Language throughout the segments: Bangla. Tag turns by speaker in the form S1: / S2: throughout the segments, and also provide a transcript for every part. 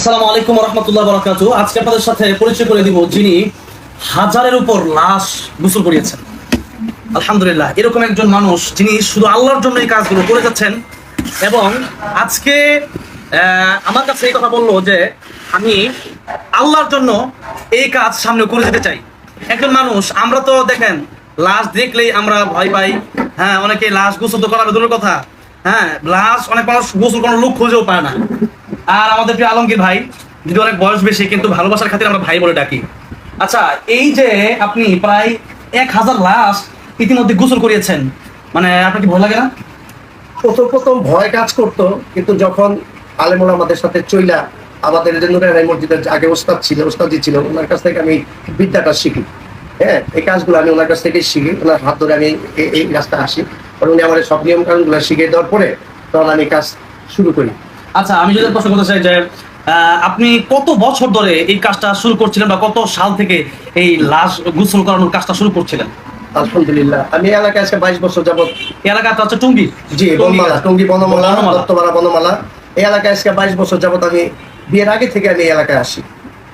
S1: আসসালামু আলাইকুম রহমতুল্লাহ বরাকাতু। আজকে আপনাদের সাথে পরিচয় করে দিব যিনি হাজারের উপর লাশ গোসল করিয়েছেন। আলহামদুলিল্লাহ, এরকম একজন মানুষ যিনি শুধু আল্লাহর জন্য এই কাজগুলো করে যাচ্ছেন এবং আজকে আমার কাছে এই কথা বলল যে আমি আল্লাহর জন্য এই কাজ সামনে করে যেতে চাই। একজন মানুষ, আমরা তো দেখেন, লাশ দেখলেই আমরা ভয় পাই। হ্যাঁ অনেকে লাশ গোসল তো করার দূরের কথা। হ্যাঁ লাশ অনেক মানুষ গোসল করার লোক খুঁজেও পায় না। আর আমাদের প্রিয় আলমগীর ভাই যদি অনেক বয়স বেশি, কিন্তু ভালোবাসার খাতির আমরা ভাই বলে ডাকি। আচ্ছা এই যে আপনি প্রায় এক হাজার লাশ ইতিমধ্যে গোসল করিয়েছেন মানে আপনার কি ভয় লাগে না?
S2: প্রথম প্রথম ভয় কাজ করতো, কিন্তু যখন আলেমুল আমাদের সাথে চইলা আমাদের যে মসজিদের আগে ওস্তাদ ছিল ওস্তাদজি ছিল, ওনার কাছ থেকে আমি বিদ্যাটা শিখি। হ্যাঁ এই কাজগুলো আমি ওনার কাছ থেকেই শিখি, ওনার হাত ধরে আমি এই- কাজটা আসি। আর উনি আমার সব নিয়ম কানুনগুলো শিখিয়ে দেওয়ার পরে তখন আমি কাজ শুরু করি।
S1: আচ্ছা আমি যদি প্রশ্ন করতে চাই যে আপনি কত বছর ধরে এই কাজটা শুরু করছিলেন বা কত সাল থেকে এই লাশ গোসল করানোর কাজটা শুরু করছিলেন?
S2: আলহামদুলিল্লাহ আমি এই এলাকায় আজকে বাইশ বছর যাবত
S1: এই এলাকাটা হচ্ছে টুঙ্গি?
S2: জি বনমালা টঙ্গি বনমালা এই এলাকায় আজকে বাইশ বছর যাবত আমি বিয়ের আগে থেকে আমি এই এলাকায় আসি।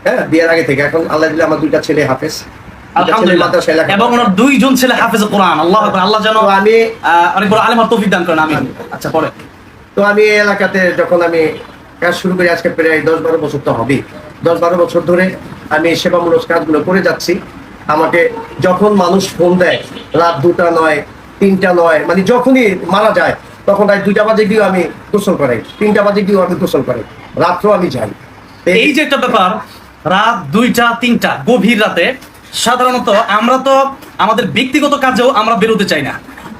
S2: হ্যাঁ বিয়ের আগে থেকে। এখন আল্লাহ দিলে আমার দুইটা ছেলে হাফেজ
S1: এবং ওনার দুইজন ছেলে হাফেজ কোরআন। আল্লাহ আল্লাহ যেন
S2: আমি
S1: অনেক বড় আলেমার তৌফিক দান করেন আমি আচ্ছা পরে।
S2: তো আমি এই এলাকাতে যখন আমি কাজ শুরু করি, আজকে প্রায় দশ বারো বছর তো হবেই। দশ বারো বছর ধরে আমি সেবামূলক কাজগুলো করে যাচ্ছি। আমাকে যখন মানুষ ফোন দেয়, রাত দুটা নয়, তিনটা নয় মানে যখনই মারা যায়, তখন রাত দুইটা বাজে গিয়েও আমি গোসল করাই, তিনটা বাজে গিয়েও আমি গোসল করাই, রাত্রেও আমি যাই।
S1: এই যে একটা ব্যাপার, রাত দুইটা, তিনটা, গভীর রাতে, সাধারণত আমরা তো আমাদের ব্যক্তিগত কাজেও আমরা বেরোতে চাই না।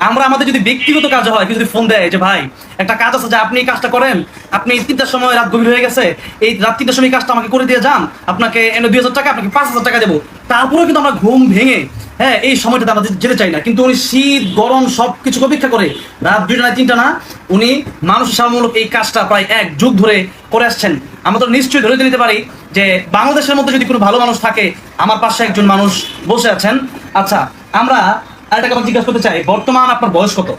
S1: আমরা আমাদের যদি ব্যক্তিগত কাজ হয় যদি ফোন দেয় যে, ভাই, একটা কাজ আছে যে আপনি এই কাজটা করেন, আপনি তিনটার সময় রাত গভীর হয়ে গেছে, এই রাত তিনটার সময় কাজটা আমাকে করে দিয়ে যান, আপনাকে এনে দুই হাজার টাকা, আপনাকে পাঁচ হাজার টাকা দেবো। তারপরেও কিন্তু আমরা ঘুম ভেঙে হ্যাঁ এই সময়টাতে আমরা যেতে চাই না। কিন্তু উনি শীত, গরম সব কিছু অপেক্ষা করে, রাত দুইটা না, তিনটা না, উনি মানুষ সেবামূলক এই কাজটা প্রায় এক যুগ ধরে করে আসছেন। আমরা তো নিশ্চয়ই ধরে নিতে পারি যে, বাংলাদেশের মধ্যে যদি কোনো ভালো মানুষ থাকে, আমার পাশে একজন মানুষ বসে আছেন। আচ্ছা আমরা আরেকটা কথা জিজ্ঞাসা করতে চাই বর্তমান আপনার বয়স কত?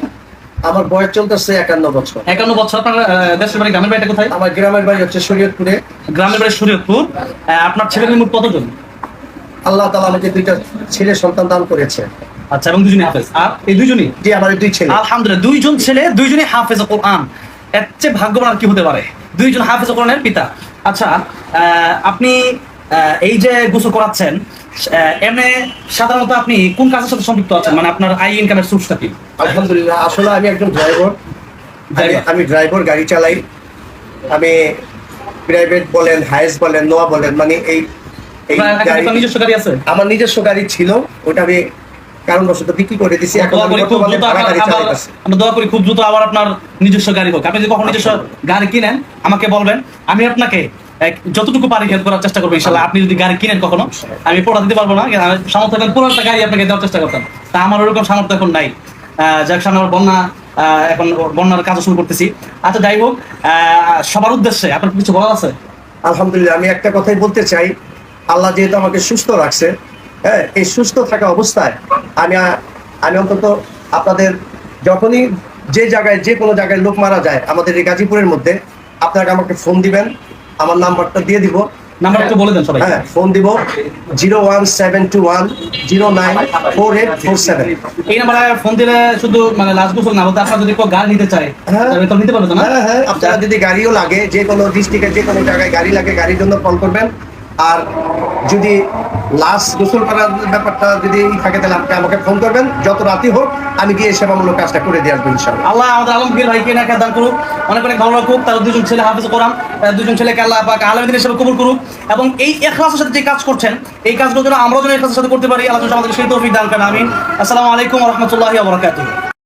S2: আমার বয়স চলতেছে একান্ন বছর।
S1: একান্ন বছর আপনার দেশের বাড়ি গ্রামের বাড়িটা কোথায়?
S2: আমার গ্রামের বাড়ি হচ্ছে শরীয়তপুরে।
S1: গ্রামের বাড়ি শরীয়তপুর। আপনার ছেলের মোট কতজন?
S2: আল্লাহ তালা আমাকে দুইটা ছেলে সন্তান দান করেছে।
S1: আচ্ছা এবং দুজনই হাফেজ। আর এই দুজনই
S2: জি আমার দুই ছেলে।
S1: আলহামদুলিল্লাহ দুইজন ছেলে দুইজনই হাফেজ কোরআন। এর চেয়ে ভাগ্যবান আর কি হতে পারে? দুইজন হাফেজ কোরআনের পিতা। আচ্ছা আহ, আপনি এই যে গোসল করাচ্ছেন এমনি সাধারণত আপনি কোন কাজের সাথে সম্পৃক্ত আছেন? মানে আপনার আই ইনকামের সোর্সটা কি?
S2: আলহামদুলিল্লাহ আসলে আমি একজন ড্রাইভার আমি ড্রাইভার গাড়ি চালাই। আমি প্রাইভেট বলেন হাইস বলেন নোয়া বলেন মানে এই এই গাড়ি
S1: আপনার নিজস্ব গাড়ি আছে?
S2: আমার নিজস্ব গাড়ি ছিল ওটা আমি কারণবশত বিক্রি করে দিছি। এখন
S1: আমরা দোয়া করি খুব দ্রুত আবার আপনার নিজস্ব গাড়ি হোক। আপনি যদি কখন নিজস্ব গাড়ি কিনেন আমাকে বলবেন আমি আপনাকে যতটুকু পারি হেল্প করার চেষ্টা করব, ইনশাল্লাহ। আপনি যদি গাড়ি কিনেন কখনো, আমি পড়া দিতে পারব না সামর্থ্য এখন পুরো একটা গাড়ি আপনাকে দেওয়ার চেষ্টা করতাম। তা আমার ওরকম সামর্থ্য এখন নাই। যাক আমার বন্যা এখন বন্যার কাজ শুরু করতেছি। আচ্ছা যাই হোক সবার উদ্দেশ্যে আপনার কিছু বলার আছে?
S2: আলহামদুলিল্লাহ, আমি একটা কথাই বলতে চাই। আল্লাহ যেহেতু আমাকে সুস্থ রাখছে হ্যাঁ এই সুস্থ থাকা অবস্থায় আমি আমি অন্তত আপনাদের যখনই যে জায়গায়, যে কোনো জায়গায় লোক মারা যায়, আমাদের এই গাজীপুরের মধ্যে আপনাকে আমাকে ফোন দিবেন। আমার নাম্বারটা দিয়ে দিব।
S1: নাম্বার একটু বলে দেন সবাই।
S2: হ্যাঁ ফোন দিব। Zero one seven two one zero nine four eight four seven.
S1: এই নাম্বারে ফোন দিলে শুধু মানে লাস্ট গোসল না বলতে আপনার যদি কেউ গাড়ি নিতে চায়
S2: হ্যাঁ।
S1: তাহলে তো নিতে পারবেন না?
S2: হ্যাঁ হ্যাঁ আপনারা যদি গাড়িও লাগে যে কোনো ডিস্ট্রিক্টে যে কোনো জায়গায় গাড়ি লাগে গাড়ির জন্য কল করবেন। আর যদি লাস্ট গোসল করার ব্যাপারটা যদি থাকে, তাহলে আপনি আমাকে ফোন করবেন। যত রাতি হোক, আমি গিয়ে সেবামূলক কাজটা করে দিয়ে আসব ইনশাল্লাহ
S1: আল্লাহ আমাদের আলমগীর ভাইকে নাকা দান করুক। অনেক অনেক ভালো রাখুক। তার দুজন ছেলে হাফিজ করাম দুজন ছেলেকে আল্লাহ পাক আলমদিন হিসেবে কবুল করুক। এবং এই এখলাসের সাথে যে কাজ করছেন, এই কাজগুলো যেন আমরাও যেন এখলাসের সাথে করতে পারি, আল্লাহ আমাদের সেই তৌফিক দান করেন, আমিন। আসসালামু আলাইকুম রহমতুল্লাহি বারাকাতুহু।